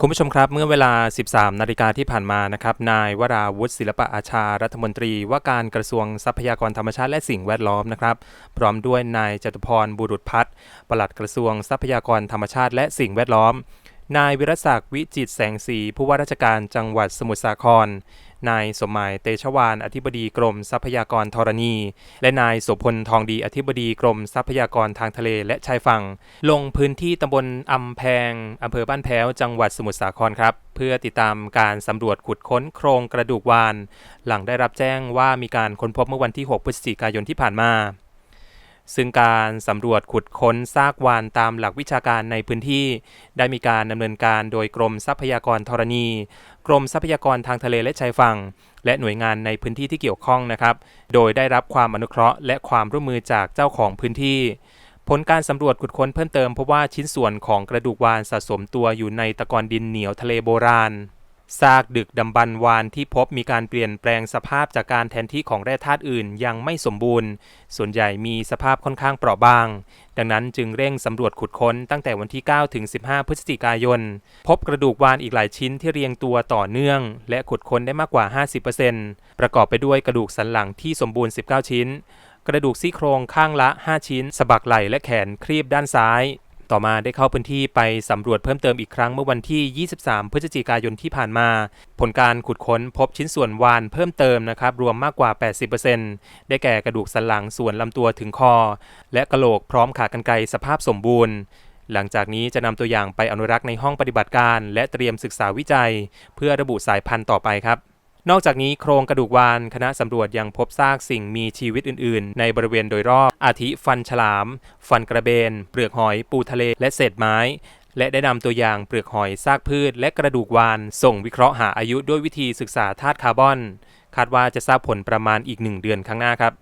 คุณผู้ชมครับเมื่อเวลา 13 นาฬิกาที่ผ่านมานะครับนายวราวุฒิศิลปะอาชารัฐมนตรี ว่าการกระทรวงทรัพยากรธรรมชาติและสิ่งแวดล้อมนะครับพร้อมด้วยนายจตุพรบุรุษพัฒน์ปลัดกระทรวงทรัพยากรธรรมชาติและสิ่งแวดล้อม นายวิรศักดิ์วิจิตแสงสีผู้ว่าราชการจังหวัดสมุทรสาคร นายสมหมายเตชวานอธิบดีกรมทรัพยากรธรณี และนายโสพลทองดีอธิบดีกรมทรัพยากรทางทะเลและชายฝั่ง ลงพื้นที่ตำบลอำแพงอำเภอบ้านแพ้วจังหวัดสมุทรสาครครับ เพื่อติดตามการสำรวจขุดค้นโครงกระดูกวาน หลังได้รับแจ้งว่ามีการค้นพบเมื่อวันที่ 6 พฤศจิกายนที่ผ่านมา ซึ่งการสำรวจขุดค้นซากวานตามหลักวิชาการในพื้นที่ ได้มีการดำเนินการโดยกรมทรัพยากรธรณี กรมทรัพยากรทางทะเลและชายฝั่ง และหน่วยงานในพื้นที่ที่เกี่ยวข้องนะครับ โดยได้รับความอนุเคราะห์และความร่วมมือจากเจ้าของพื้นที่ ผลการสำรวจขุดค้นเพิ่มเติมพบว่าชิ้นส่วนของกระดูกวานสะสมตัวอยู่ในตะกอนดินเหนียวทะเลโบราณ ซากดึกดำบรรวานที่พบมีการเปลี่ยนแปลงสภาพจากการแทนที่ของแร่ธาตุอื่นยังไม่สมบูรณ์ ส่วนใหญ่มีสภาพค่อนข้างเปราะบาง ดังนั้นจึงเร่งสำรวจขุดค้นตั้งแต่วันที่ 9 ถึง 15 พฤศจิกายน พบกระดูกวานอีกหลายชิ้นที่เรียงตัวต่อเนื่อง และขุดค้นได้มากกว่า 50%ประกอบไปด้วยกระดูกสันหลังที่สมบูรณ์ 19 ชิ้น กระดูกซี่โครงข้างละ 5 ชิ้น สะบักไหล่และแขนครีบด้านซ้าย ต่อมาได้เข้าพื้นที่ไปสำรวจเพิ่มเติมอีกครั้งเมื่อวันที่ 23 พฤศจิกายนที่ผ่านมา ผลการขุดค้นพบชิ้นส่วนวานเพิ่มเติมนะครับ รวมมากกว่า 80%ได้แก่กระดูกสันหลังส่วนลำตัวถึงคอ และกระโหลกพร้อมขากรรไกรสภาพสมบูรณ์หลังจากนี้จะนำตัวอย่างไปอนุรักษ์ในห้องปฏิบัติการ และเตรียมศึกษาวิจัย เพื่อระบุสายพันธุ์ต่อไปครับ นอกจากนี้โครงกระดูกวานคณะสำรวจยังพบซากสิ่งมีชีวิตอื่น ๆ ในบริเวณโดยรอบ อาทิฟันฉลาม ฟันกระเบน เปลือกหอย ปูทะเล และเศษไม้ และได้นำตัวอย่างเปลือกหอยซากพืช และกระดูกวาน ส่งวิเคราะห์หาอายุด้วยวิธีศึกษาธาตุคาร์บอน คาดว่าจะทราบผลประมาณอีกหนึ่งเดือนข้างหน้าครับ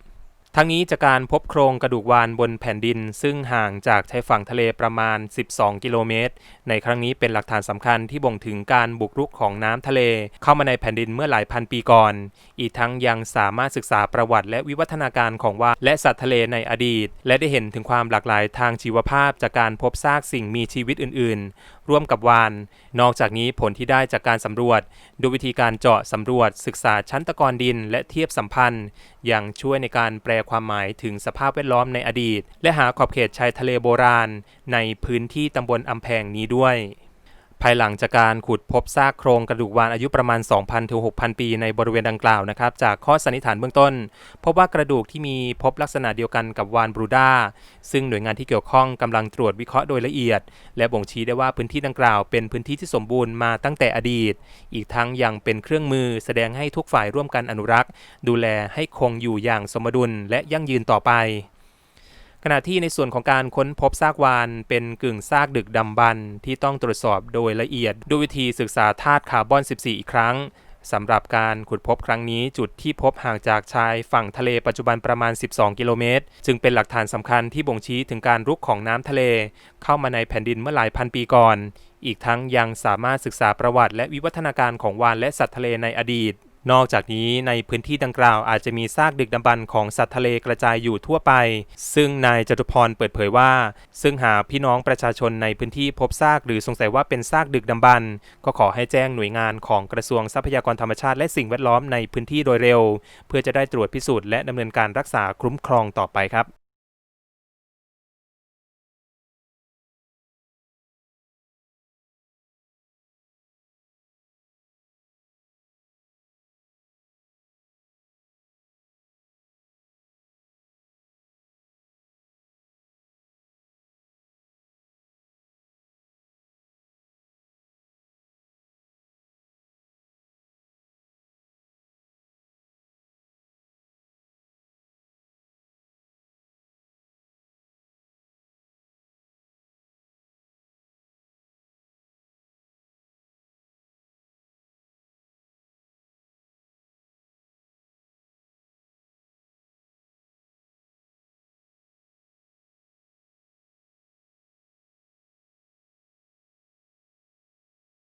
ทั้งนี้จากการพบโครงกระดูกวานบนแผ่นดิน ซึ่งห่างจากชายฝั่งทะเลประมาณ 12 กิโลเมตร ในครั้งนี้เป็นหลักฐานสำคัญที่บ่งถึงการบุกรุกของน้ำทะเล เข้ามาในแผ่นดินเมื่อหลายพันปีก่อน อีกทั้งยังสามารถศึกษาประวัติ และวิวัฒนาการของวานและสัตว์ทะเลในอดีต และได้เห็นถึงความหลากหลายทางชีวภาพจากการพบซากสิ่งมีชีวิตอื่น ๆ ร่วมกับวาน นอกจากนี้ผลที่ได้จากการสำรวจด้วยวิธีการเจาะสำรวจ ศึกษาชั้นตะกอนดิน และเทียบสัมพันธ์ ยังช่วยในการแปลความหมายถึงสภาพแวดล้อมในอดีต และหาขอบเขตชายทะเลโบราณ ในพื้นที่ตำบลอำแพงนี้ด้วย ภายหลังจากการขุดพบซากโครงกระดูกวานอายุประมาณ 2,000ถึง6,000 ปีในบริเวณดังกล่าวนะครับ จากข้อสันนิษฐานเบื้องต้น พบว่ากระดูกที่มีพบลักษณะเดียวกันกับวานบรูด้าซึ่งหน่วยงานที่เกี่ยวข้องกำลังตรวจวิเคราะห์โดยละเอียด และบ่งชี้ได้ว่าพื้นที่ดังกล่าวเป็นพื้นที่ที่สมบูรณ์มาตั้งแต่อดีต อีกทั้งยังเป็นเครื่องมือแสดงให้ทุกฝ่ายร่วมกันอนุรักษ์ ดูแลให้คงอยู่อย่างสมดุลและยั่งยืนต่อไป ขณะที่ในส่วนของการค้นพบซากวานเป็นกึ่งซากดึกดำบรรที่ต้องตรวจสอบโดยละเอียด ด้วยวิธีศึกษาธาตุคาร์บอน 14 อีกครั้งสำหรับการขุดพบครั้งนี้จุดที่พบห่างจากชายฝั่งทะเลปัจจุบันประมาณ 12 กิโลเมตร จึงเป็นหลักฐานสำคัญที่บ่งชี้ถึงการรุกของน้ำทะเล เข้ามาในแผ่นดินเมื่อหลายพันปีก่อน อีกทั้งยังสามารถศึกษาประวัติและวิวัฒนาการของวานและสัตว์ทะเลในอดีต นอกจากนี้ในพื้นที่ดังกล่าวอาจจะมีซากดึกดำบรรพ์ของสัตว์ทะเลกระจายอยู่ทั่วไป ซึ่งนายจตุพรเปิดเผยว่า ซึ่งหากพี่น้องประชาชนในพื้นที่พบซากหรือสงสัยว่าเป็นซากดึกดำบรรพ์ก็ขอให้แจ้งหน่วยงานของกระทรวงทรัพยากรธรรมชาติและสิ่งแวดล้อมในพื้นที่โดยเร็ว เพื่อจะได้ตรวจพิสูจน์และดำเนินการรักษาคุ้มครองต่อไปครับ